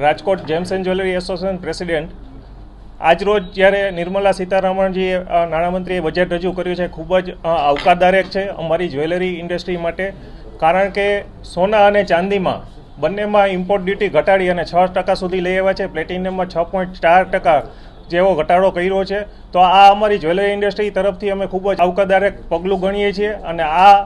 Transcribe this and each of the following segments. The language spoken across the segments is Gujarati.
Rajkot gems and jewellery association president આજરોજ જ્યારે નિર્મલા સીતારામણજીએ નાણામંત્રીએ બજેટ રજૂ કર્યું છે, ખૂબ જ આવકારદાયક છે અમારી જ્વેલરી ઇન્ડસ્ટ્રી માટે. કારણ કે સોના અને ચાંદીમાં બંનેમાં ઇમ્પોર્ટ ડ્યુટી ઘટાડી અને છ ટકા સુધી લઈ આવ્યા છે. પ્લેટિનિયમમાં છ પોઈન્ટ ચાર ટકા જેવો ઘટાડો કર્યો છે. તો આ અમારી જ્વેલરી ઇન્ડસ્ટ્રી તરફથી અમે ખૂબ જ આવકારદાયક પગલું ગણીએ છીએ અને આ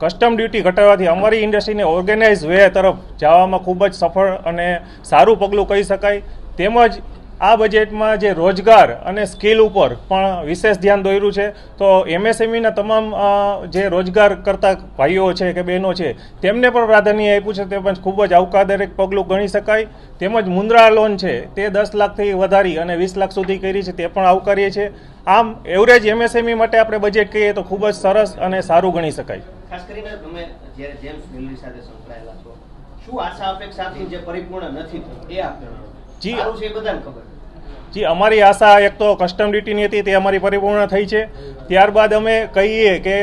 કસ્ટમ ડ્યુટી ઘટાડવાથી અમારી ઇન્ડસ્ટ્રીને ઓર્ગેનાઇઝ વે તરફ જવામાં ખૂબ જ સફળ અને સારું પગલું કહી શકાય. તેમજ આ બજેટમાં જે રોજગાર અને સ્કિલ ઉપર પણ વિશેષ ધ્યાન દોર્યું છે. તો એમએસએમઈના તમામ જે રોજગાર કરતા ભાઈઓ છે કે બહેનો છે, તેમને પણ પ્રાધાન્ય આપ્યું છે. તેમજ ખૂબ જ આવકારદાયક પગલું ગણી શકાય. તેમજ મુદ્રા લોન છે, તે દસ લાખથી વધારી અને વીસ લાખ સુધી કરી છે, તે પણ આવકારીએ છીએ. આમ, એવરેજ એમએસએમઈ માટે આપણે બજેટ કહીએ તો ખૂબ જ સરસ અને સારું ગણી શકાય. ખાસ કરીને તમે જ્યારે જેમ્સ મિલની સાથે સંકળાયેલા છો શું આશા અપેક્ષાથી જે પરિપૂર્ણ નથી થયું એ આપ જી. છે એ બધાને ખબર. જી અમારી આશા એક તો કસ્ટમ ડ્યુટીની હતી તે અમારી પરિપૂર્ણ થઈ છે. ત્યારબાદ અમે કહીએ કે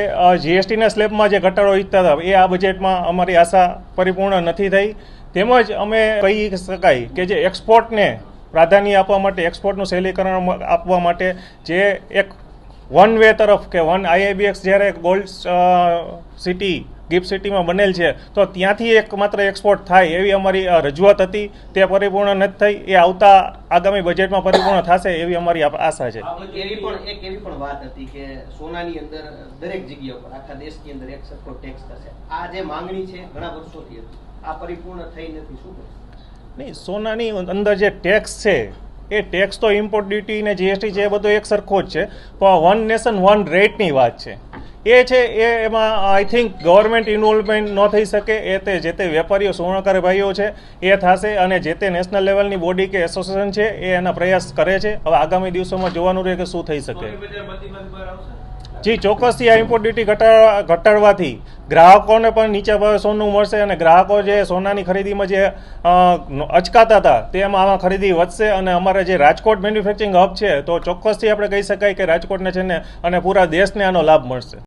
જીએસટીના સ્લેબમાં જે ઘટાડો ઈચ્છતા હતા એ આ બજેટમાં અમારી આશા પરિપૂર્ણ નથી થઈ. તેમજ અમે કહી શકાય કે જે એક્સપોર્ટને પ્રાધાન્ય આપવા માટે એક્સપોર્ટનું શૈલીકરણ આપવા માટે જે એક વન વે તરફ કે વન આઈઆઈબીએક્સ જ્યારે ગોલ્ડ સિટી ગિફ્ટ સિટીમાં બનેલ છે તો ત્યાંથી એક માત્ર એક્સપોર્ટ થાય એવી અમારી રજૂઆત હતી. તે પરિપૂર્ણ નથી થઈ. એ આવતા આગામી બજેટમાં પરિપૂર્ણ થશે એવી અમારી આશા છે. એવી પણ એક એવી પણ વાત હતી કે સોનાની અંદર દરેક જગ્યા પર આખા દેશની અંદર એક સરખો ટેક્સ થશે. આ જે માંગણી છે ઘણા વર્ષોથી હતી. આ પરિપૂર્ણ થઈ નથી. શું નહીં સોનાની અંદર જે ટેક્સ છે એ ટેક્સ તો ઇમ્પોર્ટ ડ્યુટી ને જીએસટી છે એ બધો એક સરખો જ છે. પણ વન નેશન વન રેટની વાત છે. એ છે, એ એમાં આઈ થિંક ગવર્મેન્ટ ઇન્વોલ્વમેન્ટ ન થઈ શકે. એ તે જે તે વેપારીઓ, સુવર્ણકાર ભાઈઓ છે, એ થશે અને જે તે નેશનલ લેવલની બોડી કે એસોસિએશન છે, એ એના પ્રયાસ કરે છે. હવે આગામી દિવસોમાં જોવાનું રહે કે શું થઈ શકે. જી ચોક્કસથી આ ઇમ્પોર્ટ ડ્યુટી ઘટાડવાથી ગ્રાહકોને પણ નીચા ભાવે સોનું મળશે અને ગ્રાહકો જે સોનાની ખરીદીમાં જે અચકાતા હતા, તેમાં આમાં ખરીદી વધશે અને અમારે જે રાજકોટ મેન્યુફેક્ચરિંગ હબ છે, તો ચોક્કસથી આપણે કહી શકાય કે રાજકોટને છે ને અને પૂરા દેશને આનો લાભ મળશે.